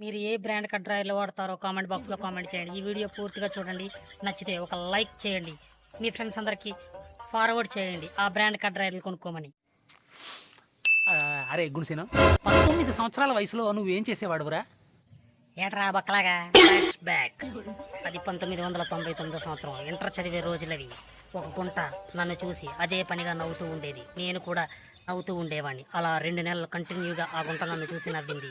మీరు ఏ brand cut డ్రైవర్లు వాడతారో కామెంట్ బాక్స్లో కామెంట్ చేయండి. ఈ వీడియో పూర్తిగా చూడండి. నచ్చితే ఒక లైక్ చేయండి. మీ ఫ్రెండ్స్ అందరికీ ఫార్వర్డ్ చేయండి. ఆ బ్రాండ్ కట్ డ్రైవర్లు కొనుక్కోమని అరే గుణసేన పంతొమ్మిది సంవత్సరాల వయసులో నువ్వేం చేసేవాడురా ఏట్రా బక్కలాగా? ఫ్లాష్ బ్యాక్ అది పంతొమ్మిది వందల తొంభై తొమ్మిదో సంవత్సరం. ఇంటర్ చదివే రోజులవి. ఒక గుంట నన్ను చూసి అదే పనిగా నవ్వుతూ ఉండేది. నేను కూడా నవ్వుతూ ఉండేవాడిని అలా రెండు నెలలు కంటిన్యూగా ఆ గుంట నన్ను చూసి నవ్వింది.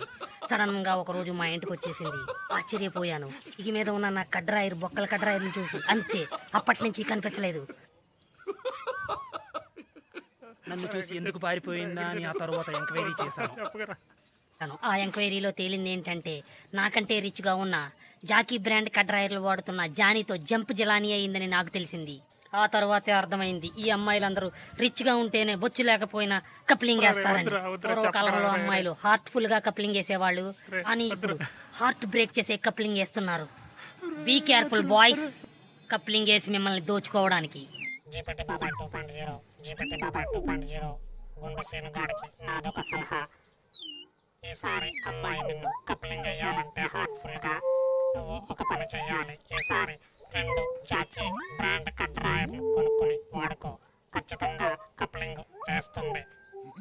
సడన్గా ఒక రోజు మా ఇంటికి వచ్చేసింది. ఆశ్చర్యపోయాను. ఇక మీద ఉన్న నా కడ్రాయిరు బొక్కల కడ్రాయిరుని చూసి అంతే. అప్పటి నుంచి కనిపించలేదు. నన్ను చూసి ఎందుకు పారిపోయిందా అని ఆ తర్వాత ఎంక్వైరీ చేశాను. ఆ ఎంక్వైరీలో తేలింది ఏంటంటే నాకంటే రిచ్గా ఉన్న జాకీ బ్రాండ్ కడ్రాయర్లు వాడుతున్న జానీతో జంప్ జలానీ అయిందని నాకు తెలిసింది. ఆ తర్వాతే అర్థమైంది. ఈ అమ్మాయిలందరూ రిచ్గా ఉంటేనే బొచ్చు లేకపోయినా కప్లింగ్ వేస్తారని. పూర్వకాలంలో అమ్మాయిలు హార్ట్ఫుల్గా కప్లింగ్ వేసేవాళ్ళు. అని ఇప్పుడు హార్ట్ బ్రేక్ చేసే కప్లింగ్ వేస్తున్నారు. బీ కేర్ఫుల్ బాయ్స్ కప్లింగ్ వేసి మిమ్మల్ని దోచుకోవడానికి. జీపట్టి బాబాయ్ టూ పాయింట్ జీరో జీపట్టి బాబాయ్ టూ పాయింట్ జీరో గుండు సీను గాడికి నాదొక సలహా. ఈసారి అమ్మాయి నిన్ను కప్లింగ్ అయ్యాలంటే హార్ట్ఫుల్గా నువ్వు ఒక పని చేయాలి ఈసారి రెండు జాకీ బ్రాండ్ కట్రాయర్లు కొనుక్కొని వాడుకో. ఖచ్చితంగా కప్లింగ్ వేస్తుంది.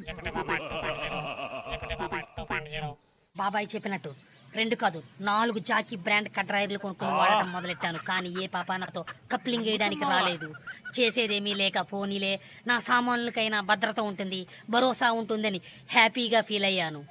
జిపిటి బాబాయ్ టూ పాయింట్ జీరో. జిపిటి బాబాయ్ టూ పాయింట్ జీరో. బాబాయ్ చెప్పినట్టు రెండు కాదు నాలుగు జాకీ బ్రాండ్ కట్రాయర్లు కొనుక్కొని వాడటం మొదలెట్టాను. కానీ ఏ పాప నాతో కప్లింగ్ వేయడానికి రాలేదు. చేసేదేమీ లేక పోనీలే. నా సామాన్లకైనా భద్రత ఉంటుంది భరోసా ఉంటుందని హ్యాపీగా ఫీల్ అయ్యాను.